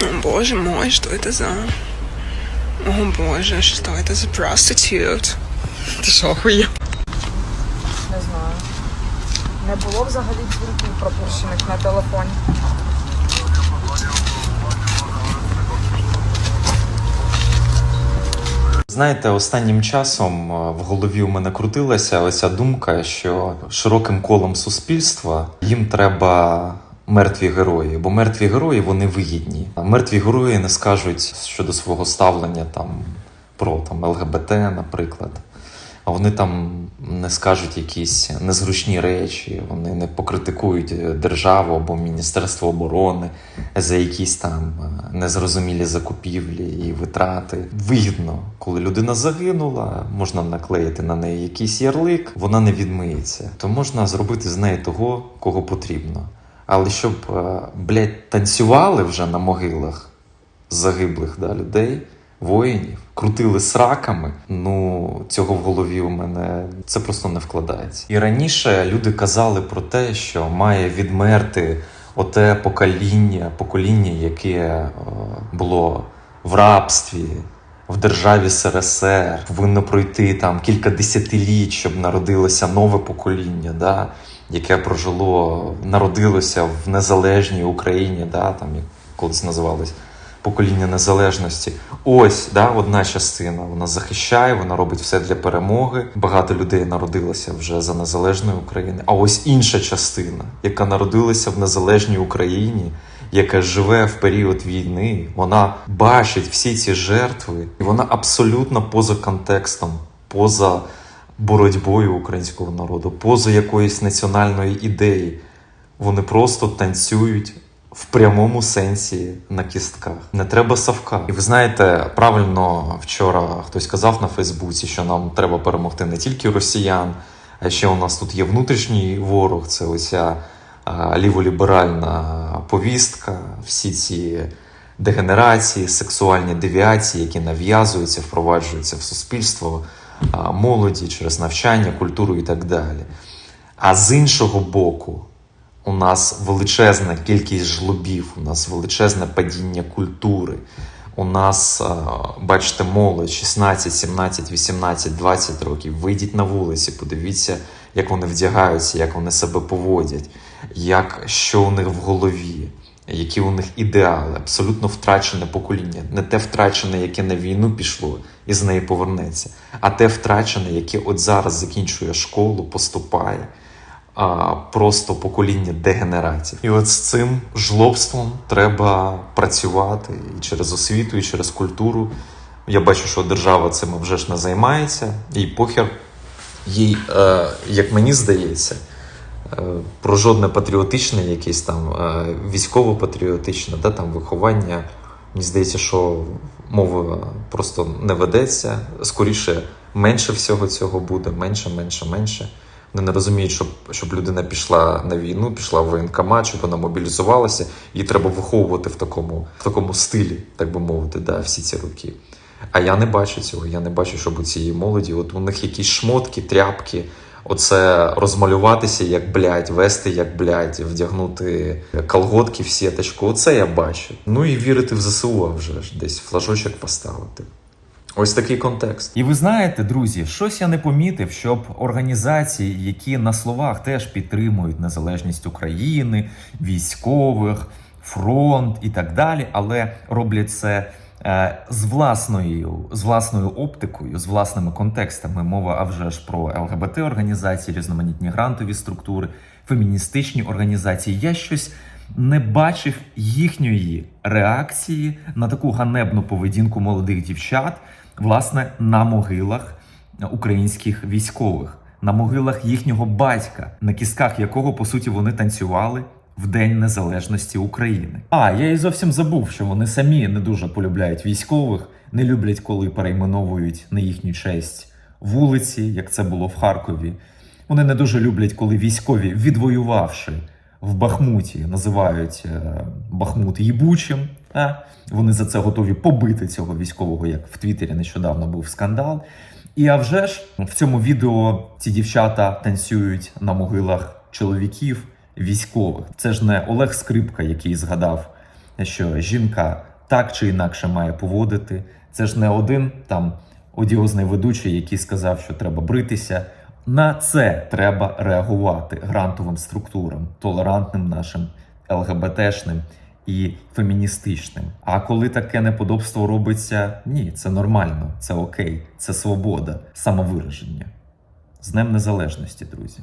О, боже мой, что это за... О боже, что это за prostitute? Ти що, охуєв? Не знаю. Не було взагалі дзвінків пропущених на телефоні. Знаєте, останнім часом е, в голові у мене крутилася оця думка, що широким колом суспільства їм треба мертві герої, бо мертві герої вони вигідні. Мертві герої не скажуть щодо свого ставлення там про там ЛГБТ, наприклад. А вони там не скажуть якісь незручні речі, вони не покритикують е, державу або Міністерство оборони за якісь там е, незрозумілі закупівлі і витрати. Вигідно, коли людина загинула, можна наклеїти на неї якийсь ярлик, вона не відмиється. То можна зробити з неї того, кого потрібно. Але щоб, е, блядь, танцювали вже на могилах загиблих да, людей, воїнів, крутили сраками. Ну цього в голові у мене це просто не вкладається. І раніше люди казали про те, що має відмерти оте покоління, покоління, яке е, було в рабстві. В державі СРСР повинно пройти там кілька десятиліть, щоб народилося нове покоління, да, яке прожило, народилося в незалежній Україні, да, там як колись називалось покоління незалежності. Ось да, одна частина. Вона захищає, вона робить все для перемоги. Багато людей народилося вже за незалежної України. А ось інша частина, яка народилася в незалежній Україні, яка живе в період війни, вона бачить всі ці жертви, і вона абсолютно поза контекстом, поза боротьбою українського народу, поза якоїсь національної ідеї. Вони просто танцюють в прямому сенсі на кістках. Не треба савка. І ви знаєте, правильно вчора хтось казав на Фейсбуці, що нам треба перемогти не тільки росіян, а ще у нас тут є внутрішній ворог. Це оця ліволіберальна повістка, всі ці дегенерації, сексуальні девіації, які нав'язуються, впроваджуються в суспільство молоді через навчання, культуру і так далі. А з іншого боку, у нас величезна кількість жлобів, у нас величезне падіння культури. У нас, бачите, молодь 16, 17, 18, 20 років. Вийдіть на вулиці, подивіться, як вони вдягаються, як вони себе поводять, як, що у них в голові, які у них ідеали. Абсолютно втрачене покоління. Не те втрачене, яке на війну пішло і з неї повернеться, а те втрачене, яке от зараз закінчує школу, поступає а, просто покоління дегенератів. І от з цим жлобством треба працювати і через освіту, і через культуру. Я бачу, що держава цим вже ж не займається, і похер їй, е, як мені здається, про жодне патріотичне, якесь там е, військово-патріотичне, да, там виховання. Мені здається, що мова просто не ведеться. Скоріше, менше всього цього буде, менше, менше, менше. Вони не розуміють, щоб, щоб людина пішла на війну, пішла в воєнкомат, щоб вона мобілізувалася, її треба виховувати в такому, в такому стилі, так би мовити, да, всі ці роки. А я не бачу цього. Я не бачу, щоб у цієї молоді, от у них якісь шмотки, тряпки, оце розмалюватися як блядь, вести як блядь, вдягнути колготки в сіточку. Оце я бачу. Ну і вірити в ЗСУ вже ж десь флажочок поставити. Ось такий контекст. І ви знаєте, друзі, щось я не помітив, щоб організації, які на словах теж підтримують незалежність України, військових, фронт і так далі, але роблять це з власною, з власною оптикою, з власними контекстами. Мова а вже ж про ЛГБТ організації, різноманітні грантові структури, феміністичні організації. Я щось не бачив їхньої реакції на таку ганебну поведінку молодих дівчат, власне, на могилах українських військових, на могилах їхнього батька, на кістках якого по суті вони танцювали. В День Незалежності України. А я і зовсім забув, що вони самі не дуже полюбляють військових, не люблять, коли перейменовують на їхню честь вулиці, як це було в Харкові. Вони не дуже люблять, коли військові, відвоювавши в Бахмуті, називають е, Бахмут їбучим. А? Вони за це готові побити цього військового, як в Твіттері нещодавно був скандал. І а вже ж в цьому відео ці дівчата танцюють на могилах чоловіків військових. Це ж не Олег Скрипка, який згадав, що жінка так чи інакше має поводити. Це ж не один там одіозний ведучий, який сказав, що треба бритися. На це треба реагувати грантовим структурам, толерантним нашим, ЛГБТшним і феміністичним. А коли таке неподобство робиться, ні, це нормально, це окей, це свобода, самовираження. З Днем Незалежності, друзі.